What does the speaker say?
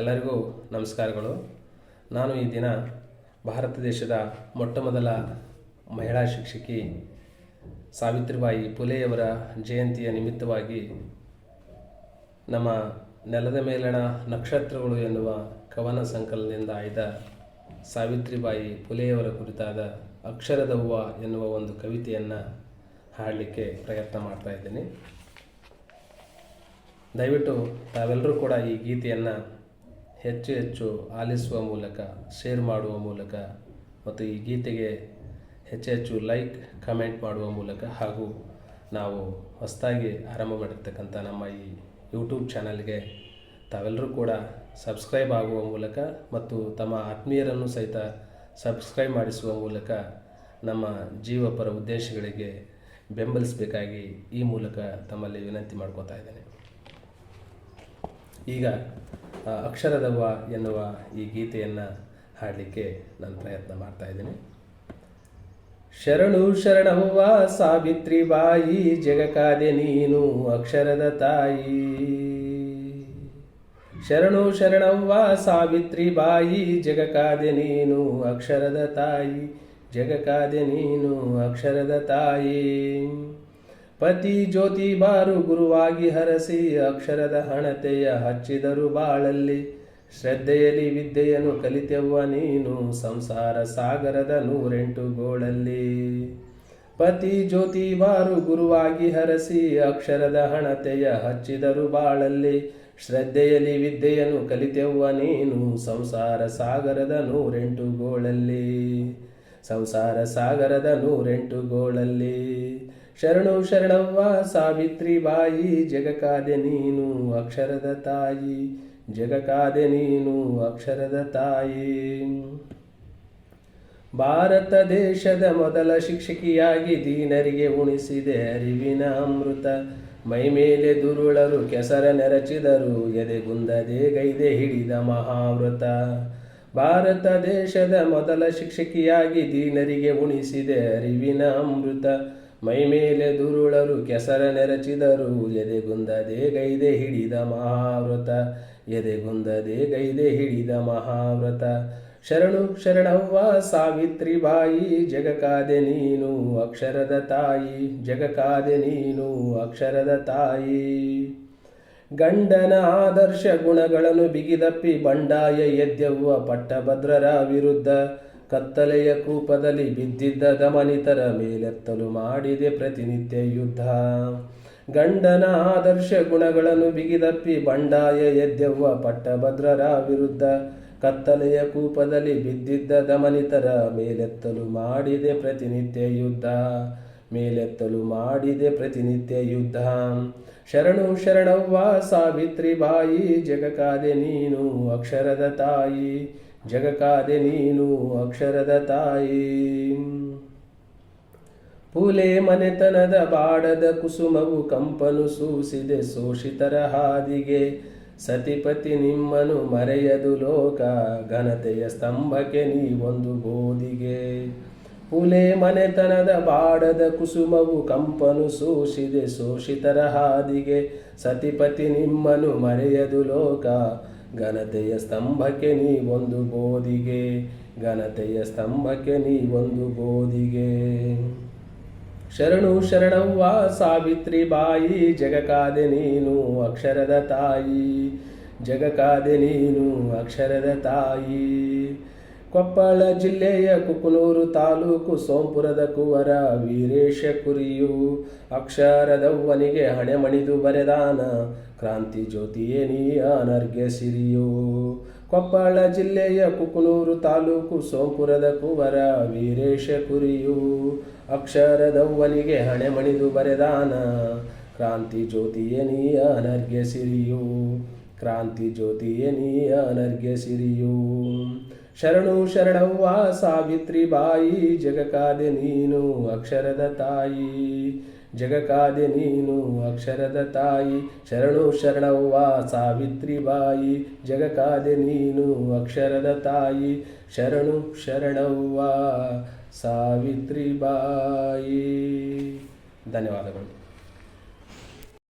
ಎಲ್ಲರಿಗೂ ನಮಸ್ಕಾರಗಳು. ನಾನು ಈ ದಿನ ಭಾರತ ದೇಶದ ಮೊಟ್ಟ ಮೊದಲ ಮಹಿಳಾ ಶಿಕ್ಷಕಿ ಸಾವಿತ್ರಿಬಾಯಿ ಪುಲೆಯವರ ಜಯಂತಿಯ ನಿಮಿತ್ತವಾಗಿ ನಮ್ಮ ನೆಲದ ಮೇಲಣ ನಕ್ಷತ್ರಗಳು ಎನ್ನುವ ಕವನ ಸಂಕಲನದಿಂದ ಆಯ್ದ ಸಾವಿತ್ರಿಬಾಯಿ ಪುಲೆಯವರ ಕುರಿತಾದ ಅಕ್ಷರದವ್ವ ಎನ್ನುವ ಒಂದು ಕವಿತೆಯನ್ನು ಹಾಡಲಿಕ್ಕೆ ಪ್ರಯತ್ನ ಮಾಡ್ತಾ ಇದ್ದೀನಿ. ದಯವಿಟ್ಟು ತಾವೆಲ್ಲರೂ ಕೂಡ ಈ ಗೀತೆಯನ್ನು ಹೆಚ್ಚು ಹೆಚ್ಚು ಆಲಿಸುವ ಮೂಲಕ ಶೇರ್ ಮಾಡುವ ಮೂಲಕ ಮತ್ತು ಈ ಗೀತೆಗೆ ಹೆಚ್ಚು ಹೆಚ್ಚು ಲೈಕ್ ಕಮೆಂಟ್ ಮಾಡುವ ಮೂಲಕ ಹಾಗೂ ನಾವು ಹೊಸದಾಗಿ ಆರಂಭ ಮಾಡಿರ್ತಕ್ಕಂಥ ನಮ್ಮ ಈ ಯೂಟ್ಯೂಬ್ ಚಾನಲ್ಗೆ ತಾವೆಲ್ಲರೂ ಕೂಡ ಸಬ್ಸ್ಕ್ರೈಬ್ ಆಗುವ ಮೂಲಕ ಮತ್ತು ತಮ್ಮ ಆತ್ಮೀಯರನ್ನು ಸಹಿತ ಸಬ್ಸ್ಕ್ರೈಬ್ ಮಾಡಿಸುವ ಮೂಲಕ ನಮ್ಮ ಜೀವಪರ ಉದ್ದೇಶಗಳಿಗೆ ಬೆಂಬಲಿಸಬೇಕಾಗಿ ಈ ಮೂಲಕ ತಮ್ಮಲ್ಲಿ ವಿನಂತಿ ಮಾಡ್ಕೋತಾ ಇದ್ದೇನೆ. ಈಗ ಅಕ್ಷರದವ್ವ ಎನ್ನುವ ಈ ಗೀತೆಯನ್ನು ಹಾಡಲಿಕ್ಕೆ ನಾನು ಪ್ರಯತ್ನ ಮಾಡ್ತಾ ಇದ್ದೀನಿ. ಶರಣು ಶರಣವ್ವ ಸಾವಿತ್ರಿ ಬಾಯಿ ಜಗಕಾದೆ ನೀನು, ಅಕ್ಷರದ ತಾಯಿ. ಶರಣು ಶರಣವ್ವ ಸಾವಿತ್ರಿ ಬಾಯಿ ಜಗಕಾದೆ ನೀನು, ಅಕ್ಷರದ ತಾಯಿ. ಜಗಕಾದೆ ನೀನು, ಅಕ್ಷರದ ತಾಯಿ. ಪತಿ ಜ್ಯೋತಿ ಬಾರು ಗುರುವಾಗಿ ಹರಸಿ ಅಕ್ಷರದ ಹಣತೆಯ ಹಚ್ಚಿದರು ಬಾಳಲ್ಲಿ. ಶ್ರದ್ಧೆಯಲ್ಲಿ ವಿದ್ಯೆಯನ್ನು ಕಲಿತೆವ್ವ ನೀನು ಸಂಸಾರ ಸಾಗರದ ನೂರೆಂಟು ಗೋಳಲ್ಲಿ. ಪತಿ ಜ್ಯೋತಿ ಬಾರು ಗುರುವಾಗಿ ಹರಸಿ ಅಕ್ಷರದ ಹಣತೆಯ ಹಚ್ಚಿದರು ಬಾಳಲ್ಲಿ. ಶ್ರದ್ಧೆಯಲ್ಲಿ ವಿದ್ಯೆಯನ್ನು ಕಲಿತೆವ್ವ ನೀನು ಸಂಸಾರ ಸಾಗರದ ನೂರೆಂಟು ಗೋಳಲ್ಲಿ. ಸಂಸಾರ ಸಾಗರದ ನೂರೆಂಟು ಗೋಳಲ್ಲಿ. ಶರಣು ಶರಣವ್ವ, ಸಾವಿತ್ರಿ ಬಾಯಿ, ಜಗಕಾದೆ ನೀನು ಅಕ್ಷರದ ತಾಯಿ, ಜಗಕಾದೆ ನೀನು ಅಕ್ಷರದ ತಾಯಿ. ಭಾರತ ದೇಶದ ಮೊದಲ ಶಿಕ್ಷಕಿಯಾಗಿ ದೀನರಿಗೆ ಉಣಿಸಿದೆ ಅರಿವಿನ ಅಮೃತ. ಮೈ ಮೇಲೆ ದುರುಳರು ಕೆಸರ ನೆರಚಿದರು ಎದೆಗುಂದದೆ ಗೈದೆ ಹಿಡಿದ ಮಹಾವೃತ ಭಾರತ ದೇಶದ ಮೊದಲ ಶಿಕ್ಷಕಿಯಾಗಿ ದೀನರಿಗೆ ಉಣಿಸಿದೆ ಅರಿವಿನ ಅಮೃತ. ಮೈ ಮೇಲೆ ದುರುಳರು ಕೆಸರ ನೆರಚಿದರು. ಎದೆಗುಂದದೆ ಗೈದೆ ಹಿಡಿದ ಮಹಾವ್ರತ. ಎದೆಗುಂದದೆ ಗೈದೆ ಹಿಡಿದ ಮಹಾವ್ರತ. ಶರಣು ಶರಣವ್ವ ಸಾವಿತ್ರಿ ಬಾಯಿ ಜಗಕಾದೆ ನೀನು ಅಕ್ಷರದ ತಾಯಿ. ಜಗಕಾದೆ ನೀನು ಅಕ್ಷರದ ತಾಯಿ. ಗಂಡನ ಆದರ್ಶ ಗುಣಗಳನ್ನು ಬಿಗಿದಪ್ಪಿ ಬಂಡಾಯ ಎದ್ದೆವ್ವ ಪಟ್ಟಭದ್ರರ ವಿರುದ್ಧ. ಕತ್ತಲೆಯ ಕೂಪದಲ್ಲಿ ಬಿದ್ದಿದ್ದ ದಮನಿತರ ಮೇಲೆತ್ತಲು ಮಾಡಿದೆ ಪ್ರತಿನಿತ್ಯ ಯುದ್ಧ. ಗಂಡನ ಆದರ್ಶ ಗುಣಗಳನ್ನು ಬಿಗಿದಪ್ಪಿ ಬಂಡಾಯ ಎದ್ದೆವ್ವ ಪಟ್ಟಭದ್ರರ ವಿರುದ್ಧ ಕತ್ತಲೆಯ ಕೂಪದಲ್ಲಿ ಬಿದ್ದಿದ್ದ ದಮನಿತರ ಮೇಲೆತ್ತಲು ಮಾಡಿದೆ ಪ್ರತಿನಿತ್ಯ ಯುದ್ಧ. ಮೇಲೆತ್ತಲು ಮಾಡಿದೆ ಪ್ರತಿನಿತ್ಯ ಯುದ್ಧ. ಶರಣು ಶರಣವ್ವ ಸಾವಿತ್ರಿ ಬಾಯಿ ಜಗಕಾದೆ ನೀನು ಅಕ್ಷರದ ತಾಯಿ. ಜಗಕಾದೆ ನೀನು ಅಕ್ಷರದ ತಾಯಿ. ಪೂಲೆ ಮನೆತನದ ಬಾಡದ ಕುಸುಮವು ಕಂಪನು ಸೂಸಿದೆ ಶೋಷಿತರ ಹಾದಿಗೆ. ಸತಿಪತಿ ನಿಮ್ಮನು ಮರೆಯದು ಲೋಕ, ಘನತೆಯ ಸ್ತಂಭಕ್ಕೆ ನೀವೊಂದು ಗೋದಿಗೆ ಪುಲೆ ಮನೆತನದ ಬಾಡದ ಕುಸುಮವು ಕಂಪನು ಸೂಸಿದೆ ಶೋಷಿತರ ಹಾದಿಗೆ. ಸತಿಪತಿ ನಿಮ್ಮನು ಮರೆಯದು ಲೋಕ ಘನತೆಯ ಸ್ತಂಭಕ್ಕೆ ನೀ ಒಂದು ಬೋಧಿಗೆ, ಘನತೆಯ ಸ್ತಂಭಕ್ಕೆ ನೀ ಒಂದು ಬೋಧಿಗೆ. ಶರಣು ಶರಣವ್ವ, ಸಾವಿತ್ರಿ ಬಾಯಿ, ಜಗಕಾದೆ ನೀನು ಅಕ್ಷರದ ತಾಯಿ, ಜಗಕಾದೆ ನೀನು ಅಕ್ಷರದ ತಾಯಿ. ಕೊಪ್ಪಳ ಜಿಲ್ಲೆಯ ಕುಕನೂರು ತಾಲೂಕು ಸೋಂಪುರದ ಕುವರ ವೀರೇಶ ಕುರಿಯು ಅಕ್ಷರದವ್ವನಿಗೆ ಹಣೆ ಮಣಿದು ಬರೆದಾನ, ಕ್ರಾಂತಿ ಜ್ಯೋತಿಯೇ ನೀ ಅನರ್ಘ್ಯ ಸಿರಿಯು ಕೊಪ್ಪಳ ಜಿಲ್ಲೆಯ ಕುಕನೂರು ತಾಲೂಕು ಸೋಂಪುರದ ಕುವರ ವೀರೇಶ ಕುರಿಯು ಅಕ್ಷರದವ್ವನಿಗೆ ಹಣೆ ಮಣಿದು ಬರೆದಾನ, ಕ್ರಾಂತಿ ಜ್ಯೋತಿಯೇ ನೀ ಅನರ್ಘ್ಯ ಸಿರಿಯು ಕ್ರಾಂತಿ ಜ್ಯೋತಿಯೇ ನೀ ಅನರ್ಘ್ಯ ಸಿರಿಯು ಶರಣು ಶರಣವ್ವ ಸಾವಿತ್ರಿ ಬಾಯಿ, ಜಗಕಾದೆ ನೀನು ಅಕ್ಷರದ ತಾಯಿ. ಜಗಕಾದೆ ನೀನು ಅಕ್ಷರದ ತಾಯಿ, ಶರಣು ಶರಣವ್ವ ಸಾವಿತ್ರಿ ಬಾಯಿ, ಜಗಕಾದೆ ನೀನು ಅಕ್ಷರದ ತಾಯಿ. ಶರಣು ಶರಣವ್ವ ಸಾವಿತ್ರಿ ಬಾಯಿ. ಧನ್ಯವಾದಗಳು.